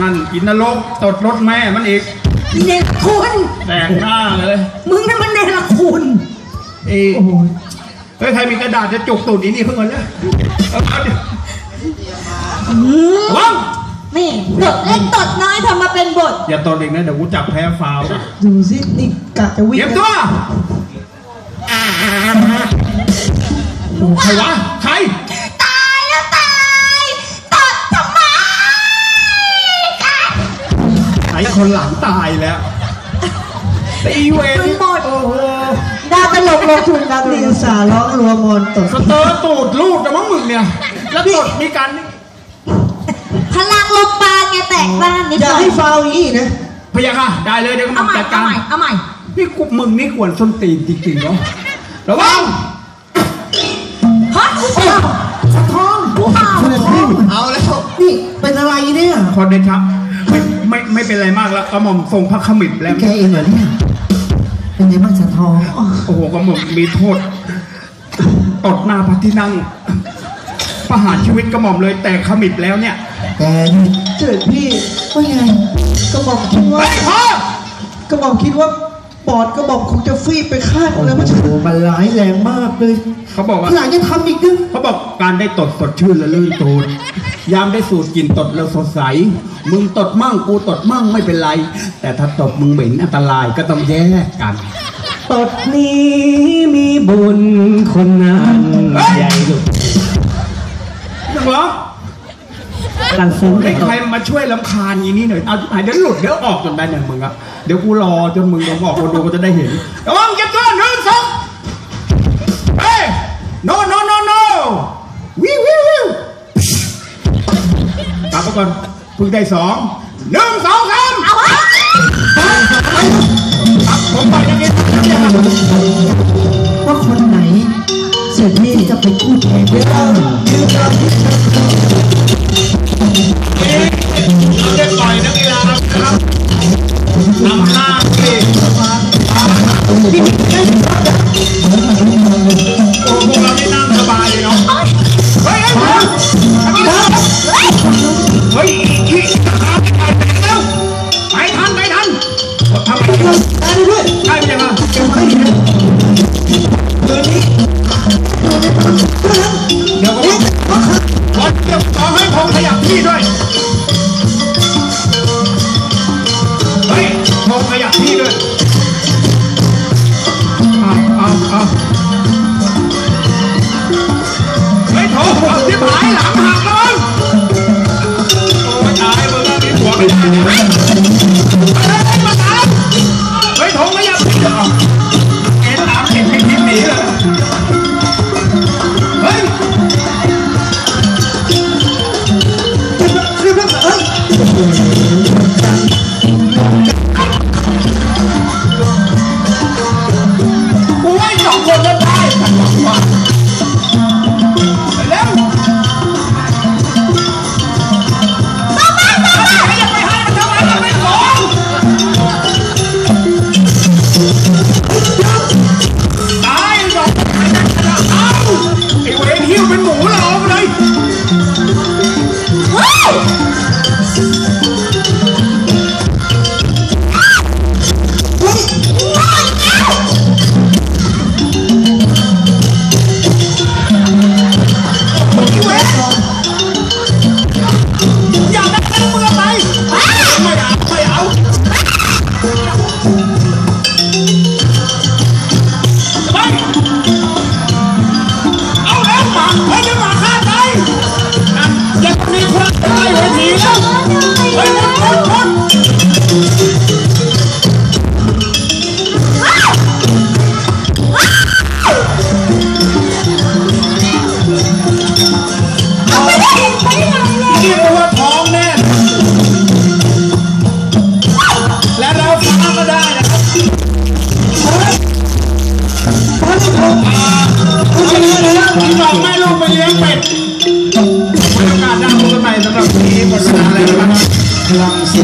นั่นอินนรกตดรถแม่มันอีกเนรคุณแตกหน้าเลยมึงนั่นมันเนรคุณเอ้ยเฮ้ยใครมีกระดาษจะจุกตูดอีนี่เพิ่งก่อนเลยเอาเอาดิอืมระวังนี่บทเล็กตดน้อยทำมาเป็นบทอย่าตดอีกนะเดี๋ยวกูจับแพ้ฟาวล์ดูสินี่กะจะวิ่เตงรียมตัวโอ้ใครวะใคร นหลังตายแล้วตีเวนโอ้โหดาวตลกลงทุนดาวตลนี่กอุตส่าห์ร้องรัวมอนตกสเตอร์ตูดลูดแต่มั้งมึงเนี่ย แล้วตดมีการพลังลมปราณไงแตกบ้านนิดอหย่าน่อยให้ฟาวอย่างนี้นะพยาค่ะได้เลยเดี๋ยวกำเอาลังใหม่จัดเอาการใหม่เอาใหม่นี่กูมึงนี่ควรส้นตีนจริงๆเนาะระวังฮอตกูเอาสะท้อนกูเอาเพื่อนพี่เอาแล้วนี่เป็นอะไรเนี่ย ขอเดชะ ไม่ไม่ไม่เป็นไรมากแล้วกระหม่อมทรงพระขมิบแล้วแกเองเหรอเนี่ยเป็นไงบ้างสะทองโอ้โหกระหม่อมมีโทษตดหน้าพระที่นั่งประหารชีวิตกระหม่อมเลยแต่ขมิบแล้วเนี่ยแกนี่เจิดพี่ว่าไงกระบอกคิดว่าเฮ้ยพ่อกระบอกคิดว่าปอดกระบอกคงจะฟีบไปข้างแล้วมันโอ้โหมันร้ายแรงมากเลย เขาบอกว่าหลังจะทำอีกนึงเขาบอกการได้ตดสดชื่นและลื่นตูด ยามได้สูดกลิ่นตดแล้วสดใส มึงตดมั่งกูตดมั่งไม่เป็นไร แต่ถ้าตดมึงเหม็นอันตรายก็ต้องแยกกันตดนี้มีบุญคนนั้นใหญ่ดุยังเหรอกันฟุ้งเฮ้ยตใครดมาช่วยลำคาญอย่างนี้หน่อย เอาเดี๋ยวหลุดเดี๋ยวออกจนได้เนี่ยมึงอะเดี๋ยวกูรอจนมึงต้องออกคนดูก็จะได้เห็นระวังเก็บตัวหนึ่งสองเฮ้ย no no no no วิว กลับมาก่อนเพิ่งได้สองหนึ่งสองสามเอาไว้ครับผมไปอย่างนี้ว่ ทำไมตายด้วยใช่ไหมจ๊ะเก็บไว้นะเดี๋ยวนี้เดี๋ยวก็ขอเก็บขอให้ผมขยับที่ด้วยเฮ้ยผมขยับที่ด้วยเอาเอาเอาเฮ้ยโถเอาที่ผายหลังหักเลยโอ้ยตายมึงแล้วมีหัวไม่ได้ พี่บอกแม่ลูกไปเลี้ยงเป็ดโอกาสหน้าพบกันใหม่สำหรับวันนี้หมดเวลาแล้วนะครับพลังสิ